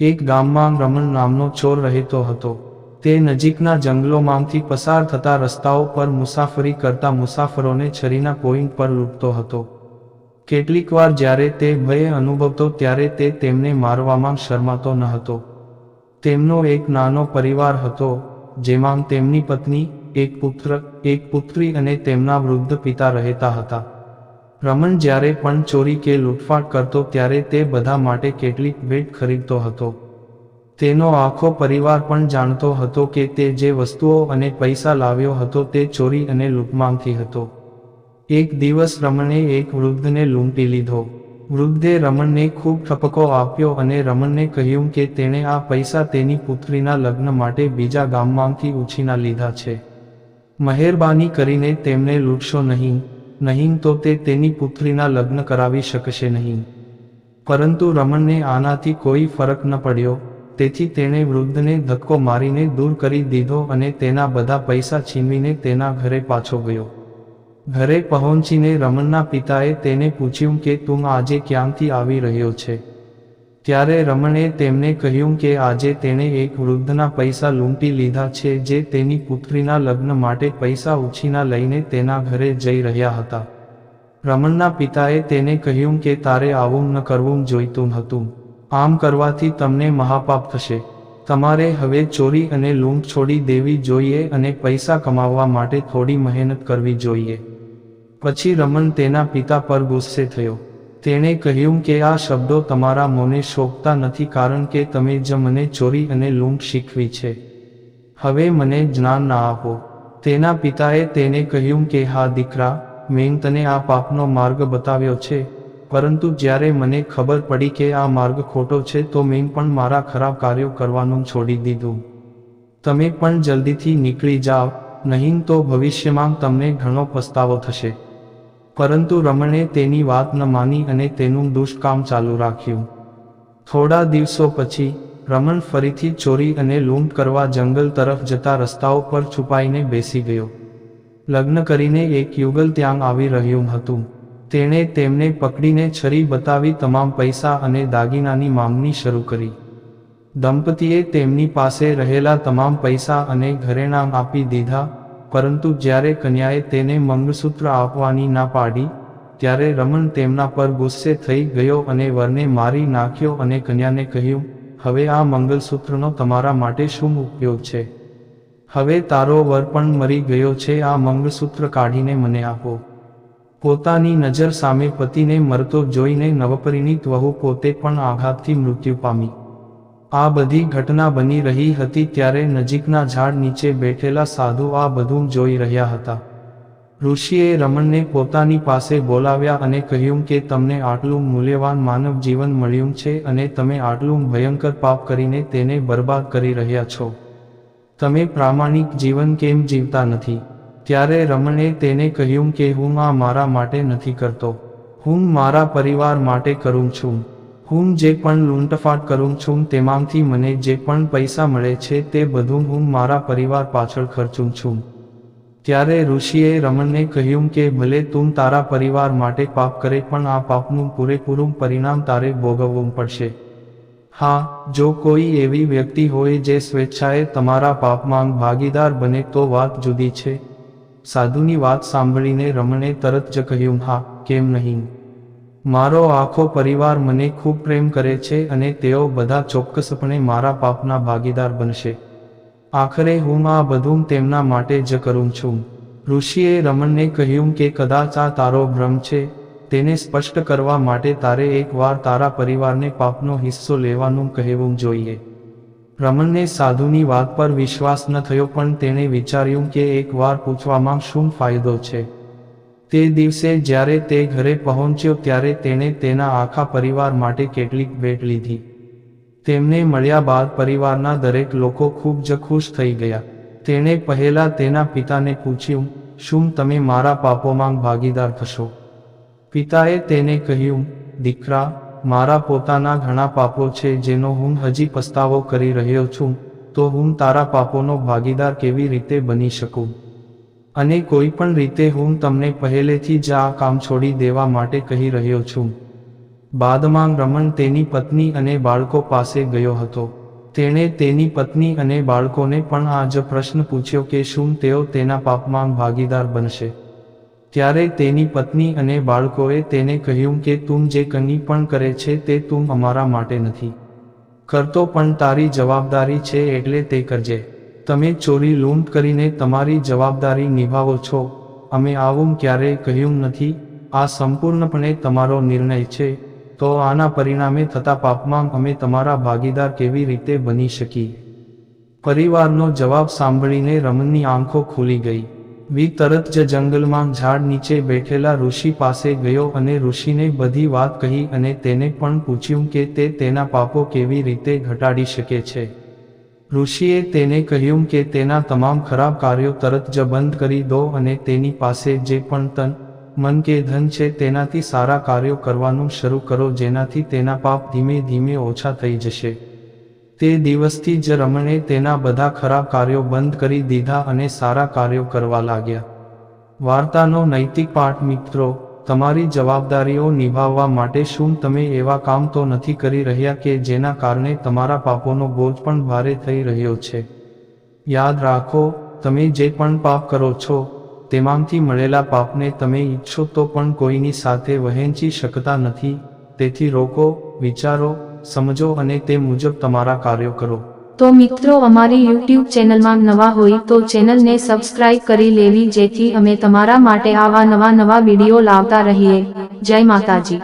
એક ગામમાં રમણ નામનો ચોર રહેતો હતો. તે નજીકના જંગલોમાંથી પસાર થતા રસ્તાઓ પર મુસાફરી કરતા મુસાફરોને છરીના પોઈન્ટ પર લૂંટતો હતો. કેટલીકવાર જ્યારે તે ભય અનુભવતો ત્યારે તે તેમને મારવામાં શરમાતો ન હતો. તેમનો એક નાનો પરિવાર હતો, જેમાં તેમની પત્ની, એક પુત્ર, એક પુત્રી અને તેમના વૃદ્ધ પિતા રહેતા હતા. રમણ જ્યારે પણ ચોરી કે લૂંટફાટ કરતો ત્યારે તે બધા માટે કેટલીક ભેટ ખરીદતો હતો. તેનો આખો પરિવાર પણ જાણતો હતો કે તે જે વસ્તુઓ અને પૈસા લાવ્યો હતો તે ચોરી અને લૂંટમાંથી હતો. એક દિવસ રમણે એક વૃદ્ધને લૂંટી લીધો. વૃદ્ધે રમણને ખૂબ ઠપકો આપ્યો અને રમણને કહ્યું કે તેણે આ પૈસા તેની પુત્રીના લગ્ન માટે બીજા ગામમાંથી ઉછીના લીધા છે. મહેરબાની કરીને તેમને લૂંટશો નહીં. નહીં તો તે તેની પુત્રીના લગ્ન કરાવી શકશે નહીં. પરંતુ રમણને આનાથી કોઈ ફરક ન પડ્યો, તેથી તેણે વૃદ્ધને ધક્કો મારીને દૂર કરી દીધો અને તેના બધા પૈસા છીનવીને તેના ઘરે પાછો ગયો. ઘરે પહોંચીને રમણના પિતાએ તેને પૂછ્યું કે તું આજે ક્યાંથી આવી રહ્યો છે? ત્યારે રમણે તેમને કહ્યું કે આજે તેણે એક વૃદ્ધના પૈસા લૂંટી લીધા છે જે તેની પુત્રીના લગ્ન માટે પૈસા ઉછીના લઈને તેના ઘરે જઈ રહ્યા હતા. રમણના પિતાએ તેને કહ્યું કે તારે આવું ન કરવું જોઈતું હતું. આમ કરવાથી તમને મહાપાપ થશે. તમારે હવે ચોરી અને લૂંટ છોડી દેવી જોઈએ અને પૈસા કમાવવા માટે થોડી મહેનત કરવી જોઈએ. પછી રમણ તેના પિતા પર ગુસ્સે થયો. તેણે કહ્યું કે આ શબ્દો તમારા મોને શોભતા નથી કારણ કે તમે જ મને ચોરી અને લૂંટ શીખવી છે. હવે મને જ્ઞાન ના આપો. તેના પિતાએ તેને કહ્યું કે, હા, દીકરા, મેં તને આ પાપનો માર્ગ બતાવ્યો છે. પરંતુ જ્યારે મને ખબર પડી કે આ માર્ગ ખોટો છે, તો મેં પણ મારા ખરાબ કાર્યો કરવાનું છોડી દીધું. તમે પણ જલ્દીથી નીકળી જાઓ, નહીં તો ભવિષ્યમાં તમને ઘણો પસ્તાવો થશે. પરંતુ રમણે તેની વાત ન માની અને તેનું દુષ્કામ ચાલુ રાખ્યું. થોડા દિવસો પછી, રમણ ફરીથી ચોરી અને લૂંટ કરવા જંગલ તરફ જતા રસ્તાઓ પર છુપાઈને બેસી ગયો. લગ્ન કરીને એક યુગલ ત્યાં આવી રહ્યું હતું. તેણે તેમને પકડીને છરી બતાવી તમામ પૈસા અને દાગીનાની માંગણી શરૂ કરી. દંપતીએ તેમની પાસે રહેલા તમામ પૈસા અને ઘરેણાં આપી દીધા પરંતુ જ્યારે કન્યાએ તેને મંગળસૂત્ર આપવાની ના પાડી, ત્યારે રમણ તેમના પર ગુસ્સે થઈ ગયો અને વરને મારી નાખ્યો અને કન્યાને કહ્યું, હવે આ મંગળસૂત્રનો તમારા માટે શું ઉપયોગ છે? હવે તારો વર પણ મરી ગયો છે, આ મંગળસૂત્ર કાઢીને મને આપો. પોતાની નજર સામે પતિને મરતો જોઈને નવપરિણીત વહુ પોતે પણ આઘાતથી મૃત્યુ પામી. આ બધી ઘટના બની રહી હતી ત્યારે નજીકના ઝાડ નીચે બેઠેલા સાધુ આ બધું જોઈ રહ્યા હતા. ઋષિએ રમણને પોતાની પાસે બોલાવ્યા અને કહ્યું કે તમને આટલું મૂલ્યવાન માનવ જીવન મળ્યું છે અને તમે આટલું ભયંકર પાપ કરીને તેને બરબાદ કરી રહ્યા છો. તમે પ્રામાણિક જીવન કેમ જીવતા નથી? ત્યારે રમણે તેને કહ્યું કે હું આ મારા માટે નથી કરતો. હું મારા પરિવાર માટે કરું છું. હું જે પણ લૂંટફાટ કરું છું તેમાંથી મને જે પણ પૈસા મળે છે તે બધું હું મારા પરિવાર પાછળ ખર્ચું છું. ત્યારે ઋષિએ રમણને કહ્યું કે, ભલે તું તારા પરિવાર માટે પાપ કરે પણ આ પાપનું પૂરેપૂરું પરિણામ તારે ભોગવવું પડશે. હા, જો કોઈ એવી વ્યક્તિ હોય જે સ્વેચ્છાએ તમારા પાપમાં ભાગીદાર બને તો વાત જુદી છે. સાધુની વાત સાંભળીને રમણે તરત જ કહ્યું, હા, કેમ નહીં? મારો આખો પરિવાર મને ખૂબ પ્રેમ કરે છે અને તેઓ બધા ચોક્કસપણે મારા પાપના ભાગીદાર બનશે. આખરે હું આ બધું તેમના માટે જ કરું છું. ઋષિએ રમણને કહ્યું કે કદાચ આ તારો ભ્રમ છે, તેને સ્પષ્ટ કરવા માટે તારે એકવાર તારા પરિવારને પાપનો હિસ્સો લેવાનું કહેવું જોઈએ. રમણને સાધુની વાત પર વિશ્વાસ ન થયો પણ તેણે વિચાર્યું કે એકવાર પૂછવામાં શું ફાયદો છે. તે દિવસે જ્યારે તે ઘરે પહોંચ્યો ત્યારે તેણે તેના આખા પરિવાર માટે કેટલીક ભેટ લીધી. તેમને મળ્યા બાદ પરિવારના દરેક લોકો ખૂબ જ ખુશ થઈ ગયા. તેણે પહેલા તેના પિતાને પૂછ્યું, શું તમે મારા પાપોમાં ભાગીદાર થશો? પિતાએ તેને કહ્યું, દીકરા, મારા પોતાના ઘણા પાપો છે જેનો હું હજી પસ્તાવો કરી રહ્યો છું, તો હું તારા પાપોનો ભાગીદાર કેવી રીતે બની શકું? અને કોઈ પણ રીતે હું તમને પહેલેથી જ આ કામ છોડી દેવા માટે કહી રહ્યો છું. બાદમાં રમણ તેની પત્ની અને બાળકો પાસે ગયો હતો. તેણે તેની પત્ની અને બાળકોને પણ આ જ પ્રશ્ન પૂછ્યો કે શું તેઓ તેના પાપમાં ભાગીદાર બનશે. ત્યારે તેની પત્ની અને બાળકોએ તેને કહ્યું કે તું જે કંઈ પણ કરે છે તે તું અમારા માટે નથી. કરતો પણ તારી જવાબદારી છે એટલે તે કરજે. તમે ચોરી લૂંટ કરીને તમારી જવાબદારી નિભાવો છો. અમે આવું ક્યારેય કહ્યું નથી. આ સંપૂર્ણપણે તમારો નિર્ણય છે. તો આના પરિણામે થતા પાપમાં અમે તમારા ભાગીદાર કેવી રીતે બની શકીએ? પરિવારનો જવાબ સાંભળીને રમણની આંખો ખુલી ગઈ. વી તરત જ જંગલમાં ઝાડ નીચે બેઠેલા ઋષિ પાસે ગયો અને ઋષિને બધી વાત કહી અને તેને પણ પૂછ્યું કે તે તેના પાપો કેવી રીતે ઘટાડી શકે છે. ઋષિએ તેને કહ્યું કે તેના તમામ ખરાબ કાર્યો તરત જ બંધ કરી દો અને તેની પાસે જે પણ તન, મન કે ધન છે તેનાથી સારા કાર્યો કરવાનું શરૂ કરો જેનાથી તેના પાપ ધીમે ધીમે ઓછા થઈ જશે. તે દિવસથી જ રમણે તેના બધા ખરાબ કાર્યો બંધ કરી દીધા અને સારા કાર્યો કરવા લાગ્યા. વાર્તાનો નૈતિક પાઠ મિત્રો તમારી જવાબદારીઓ નિભાવવા માટે શું તમે એવા કામ તો નથી કરી રહ્યા કે જેના કારણે તમારા પાપોનો બોજ પણ ભારે થઈ રહ્યો છે? યાદ રાખો, તમે જે પણ પાપ કરો છો, તેમાંથી મળેલા પાપને તમે ઈચ્છો તો પણ કોઈની સાથે વહેંચી શકતા નથી. તેથી રોકો, વિચારો, સમજો અને તે મુજબ તમારા કાર્યો કરો. તો મિત્રો, અમારી યુટ્યુબ ચેનલમાં નવા હોય તો ચેનલને સબસ્ક્રાઇબ કરી લેવી, જેથી અમે તમારા માટે આવા નવા નવા વીડિયો લાવતા રહીએ. જય માતાજી.